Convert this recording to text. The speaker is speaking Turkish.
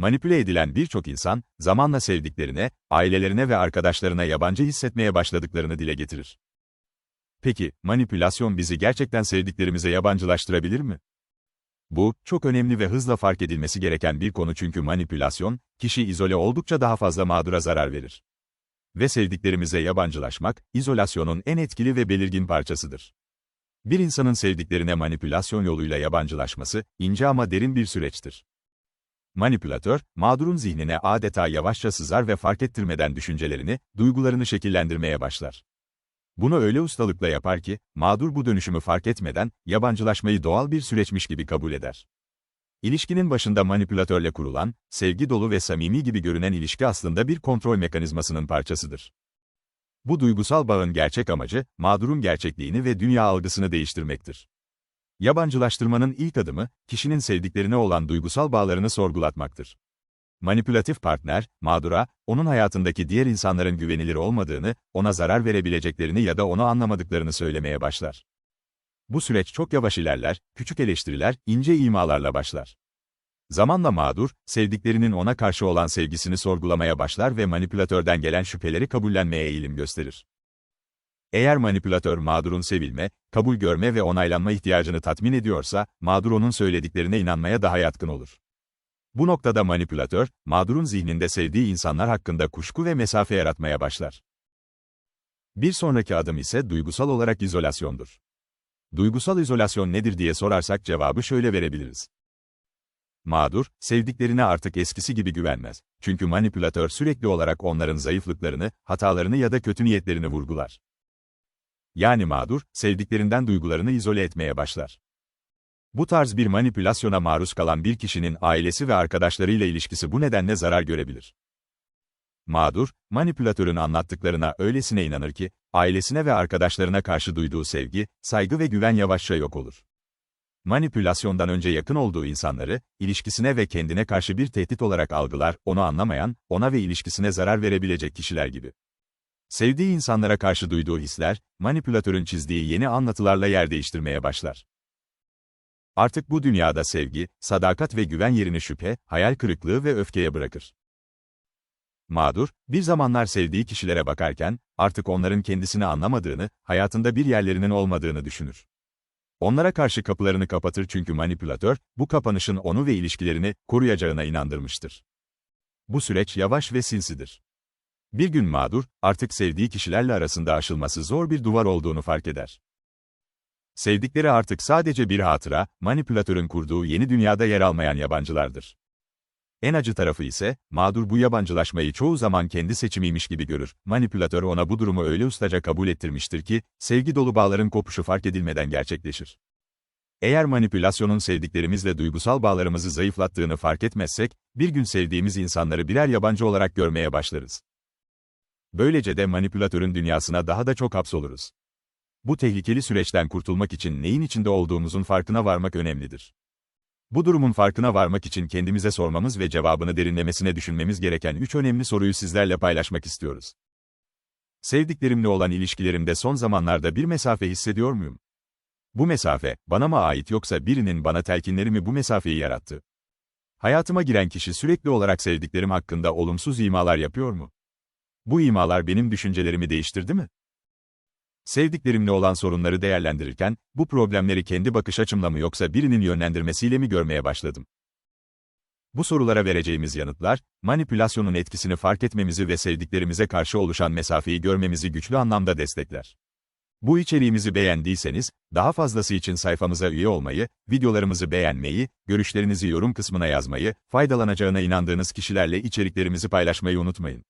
manipüle edilen birçok insan, zamanla sevdiklerine, ailelerine ve arkadaşlarına yabancı hissetmeye başladıklarını dile getirir. Peki, manipülasyon bizi gerçekten sevdiklerimize yabancılaştırabilir mi? Bu, çok önemli ve hızla fark edilmesi gereken bir konu çünkü manipülasyon, kişi izole oldukça daha fazla mağdura zarar verir. Ve sevdiklerimize yabancılaşmak, izolasyonun en etkili ve belirgin parçasıdır. Bir insanın sevdiklerine manipülasyon yoluyla yabancılaşması, ince ama derin bir süreçtir. Manipülatör, mağdurun zihnine adeta yavaşça sızar ve fark ettirmeden düşüncelerini, duygularını şekillendirmeye başlar. Bunu öyle ustalıkla yapar ki, mağdur bu dönüşümü fark etmeden, yabancılaşmayı doğal bir süreçmiş gibi kabul eder. İlişkinin başında manipülatörle kurulan, sevgi dolu ve samimi gibi görünen ilişki aslında bir kontrol mekanizmasının parçasıdır. Bu duygusal bağın gerçek amacı, mağdurun gerçekliğini ve dünya algısını değiştirmektir. Yabancılaştırmanın ilk adımı, kişinin sevdiklerine olan duygusal bağlarını sorgulatmaktır. Manipülatif partner, mağdura, onun hayatındaki diğer insanların güvenilir olmadığını, ona zarar verebileceklerini ya da onu anlamadıklarını söylemeye başlar. Bu süreç çok yavaş ilerler, küçük eleştiriler, ince imalarla başlar. Zamanla mağdur, sevdiklerinin ona karşı olan sevgisini sorgulamaya başlar ve manipülatörden gelen şüpheleri kabullenmeye eğilim gösterir. Eğer manipülatör mağdurun sevilme, kabul görme ve onaylanma ihtiyacını tatmin ediyorsa, mağdur onun söylediklerine inanmaya daha yatkın olur. Bu noktada manipülatör, mağdurun zihninde sevdiği insanlar hakkında kuşku ve mesafe yaratmaya başlar. Bir sonraki adım ise duygusal olarak izolasyondur. Duygusal izolasyon nedir diye sorarsak cevabı şöyle verebiliriz. Mağdur, sevdiklerine artık eskisi gibi güvenmez. Çünkü manipülatör sürekli olarak onların zayıflıklarını, hatalarını ya da kötü niyetlerini vurgular. Yani mağdur, sevdiklerinden duygularını izole etmeye başlar. Bu tarz bir manipülasyona maruz kalan bir kişinin ailesi ve arkadaşlarıyla ilişkisi bu nedenle zarar görebilir. Mağdur, manipülatörün anlattıklarına öylesine inanır ki, ailesine ve arkadaşlarına karşı duyduğu sevgi, saygı ve güven yavaşça yok olur. Manipülasyondan önce yakın olduğu insanları, ilişkisine ve kendine karşı bir tehdit olarak algılar, onu anlamayan, ona ve ilişkisine zarar verebilecek kişiler gibi. Sevdiği insanlara karşı duyduğu hisler, manipülatörün çizdiği yeni anlatılarla yer değiştirmeye başlar. Artık bu dünyada sevgi, sadakat ve güven yerini şüphe, hayal kırıklığı ve öfkeye bırakır. Mağdur, bir zamanlar sevdiği kişilere bakarken, artık onların kendisini anlamadığını, hayatında bir yerlerinin olmadığını düşünür. Onlara karşı kapılarını kapatır çünkü manipülatör, bu kapanışın onu ve ilişkilerini koruyacağına inandırmıştır. Bu süreç yavaş ve sinsidir. Bir gün mağdur, artık sevdiği kişilerle arasında aşılması zor bir duvar olduğunu fark eder. Sevdikleri artık sadece bir hatıra, manipülatörün kurduğu yeni dünyada yer almayan yabancılardır. En acı tarafı ise, mağdur bu yabancılaşmayı çoğu zaman kendi seçimiymiş gibi görür. Manipülatör ona bu durumu öyle ustaca kabul ettirmiştir ki, sevgi dolu bağların kopuşu fark edilmeden gerçekleşir. Eğer manipülasyonun sevdiklerimizle duygusal bağlarımızı zayıflattığını fark etmezsek, bir gün sevdiğimiz insanları birer yabancı olarak görmeye başlarız. Böylece de manipülatörün dünyasına daha da çok hapsoluruz. Bu tehlikeli süreçten kurtulmak için neyin içinde olduğumuzun farkına varmak önemlidir. Bu durumun farkına varmak için kendimize sormamız ve cevabını derinlemesine düşünmemiz gereken üç önemli soruyu sizlerle paylaşmak istiyoruz. Sevdiklerimle olan ilişkilerimde son zamanlarda bir mesafe hissediyor muyum? Bu mesafe, bana mı ait yoksa birinin bana telkinleri mi bu mesafeyi yarattı? Hayatıma giren kişi sürekli olarak sevdiklerim hakkında olumsuz imalar yapıyor mu? Bu imalar benim düşüncelerimi değiştirdi mi? Sevdiklerimle olan sorunları değerlendirirken, bu problemleri kendi bakış açımla mı yoksa birinin yönlendirmesiyle mi görmeye başladım? Bu sorulara vereceğimiz yanıtlar, manipülasyonun etkisini fark etmemizi ve sevdiklerimize karşı oluşan mesafeyi görmemizi güçlü anlamda destekler. Bu içeriğimizi beğendiyseniz, daha fazlası için sayfamıza üye olmayı, videolarımızı beğenmeyi, görüşlerinizi yorum kısmına yazmayı, faydalanacağına inandığınız kişilerle içeriklerimizi paylaşmayı unutmayın.